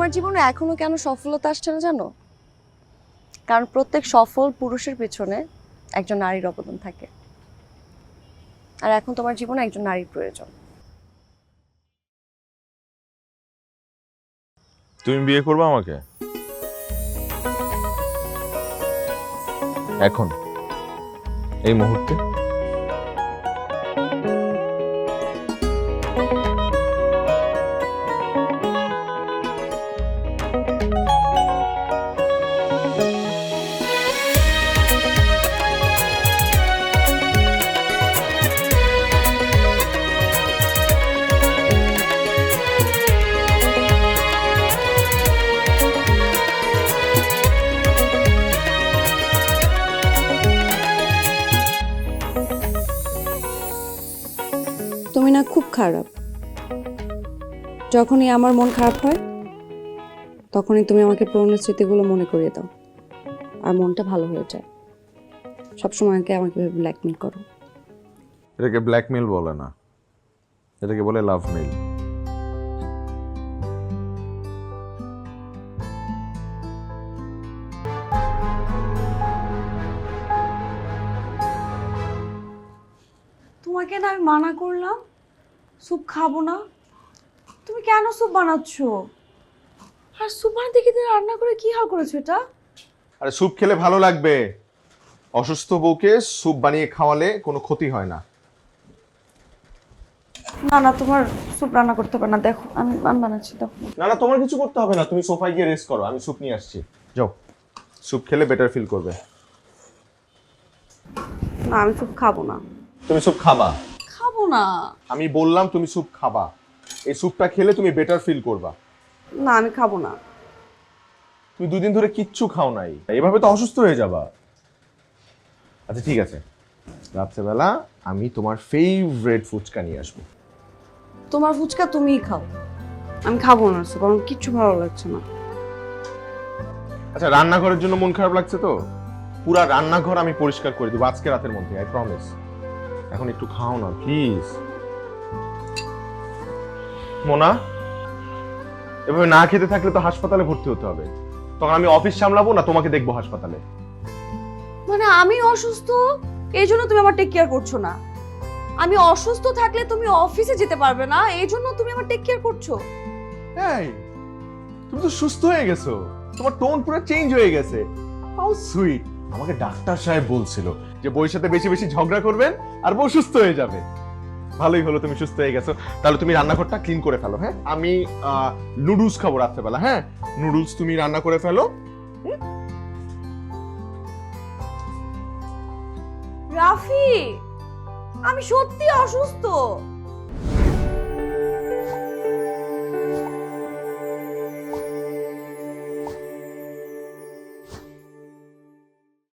তোমার জীবনে এখনও কেন সফলতা আসছে না জানো? কারণ প্রত্যেক সফল পুরুষের পেছনে একজন নারীর অবদান থাকে। আর এখন তোমার জীবনে একজন নারীর প্রয়োজন। তুমি বিয়ে করবে আমাকে? এখন? এই মুহূর্তে? খারাপ। যখনই আমার মন খারাপ হয় তখনই তুমি আমাকে পুরনো স্মৃতিগুলো মনে করিয়ে দাও। আর মনটা ভালো হয়ে যায়। সবসময় আমাকে আমাকে ব্ল্যাকমেল করো। এটাকে ব্ল্যাকমেল বলে না। এটাকে বলে লাভ মেল তোমাকে না আমি মানা করলাম? স্যুপ খাব না? তুমি কেন স্যুপ বানাচ্ছ? আর স্যুপ বানাতে গিয়ে রান্না করে কি হাল করেছ এটা? আরে স্যুপ খেলে ভালো লাগবে। অসুস্থ বউকে স্যুপ বানিয়ে খাওয়ালে কোনো ক্ষতি হয় না। না না তোমার স্যুপ রান্না করতে হবে না। দেখো আমি আমি বানাচ্ছি দেখো। না না তোমার কিছু করতে হবে না। তুমি সোফায় গিয়ে রেস্ট করো আমি স্যুপ নিয়ে আসছি। যাও। স্যুপ খেলে বেটার ফিল করবে। না আমি স্যুপ খাব না। তুমি স্যুপ খাবা। খাব না। আমি বললাম তুমি স্যুপ খাবা। এই স্যুপটা খেলে তুমি বেটার ফিল করবা। না আমি খাব না। তুমি দুদিন ধরে কিচ্ছু খাও নাই। এভাবে তো অসুস্থ হয়ে যাবা। আচ্ছা ঠিক আছে। রাত্রেবেলা আমি তোমার ফেভারিট ফুচকা নিয়ে আসব। তোমার ফুচকা তুমিই খাও। আমি খাব না স্যুপ আমার কিচ্ছু ভালো লাগছে না। আচ্ছা রান্নাঘরের জন্য মন খারাপ লাগছে তো? পুরা রান্নাঘর আমি পরিষ্কার করে দেবো আজকে রাতের মধ্যে আই প্রমিস এখন একটু খাও না প্লিজ মোনা এভাবে না খেতে থাকলে তো হাসপাতালে ভর্তি হতে হবে। তখন আমি অফিস সামলাবো না তোমাকে দেখব হাসপাতালে। মানে আমি অসুস্থ? এই জন্য তুমি আমার টেক কেয়ার করছ না। আমি অসুস্থ থাকলে তুমি অফিসে যেতে পারবে না এই জন্য তুমি আমার টেক কেয়ার করছ। এই তুমি তো সুস্থ হয়ে গেছো। তোমার টোন পুরো চেঞ্জ হয়ে গেছে। হাউ সুইট আমাকে ডাক্তার সাহেব বলছিল যে বউয়ের সাথে বেশি বেশি ঝগড়া করবেন আর বউ সুস্থ হয়ে যাবে। ভালোই হলো তুমি সুস্থ হয়ে গেছো। তাহলে তুমি রান্নাঘরটা ক্লিন করে ফেলো হ্যাঁ? আমি নুডলস খাব রাত্রেবেলা হ্যাঁ? নুডলস তুমি রান্না করে ফেলো। রাফি, আমি সত্যি অসুস্থ।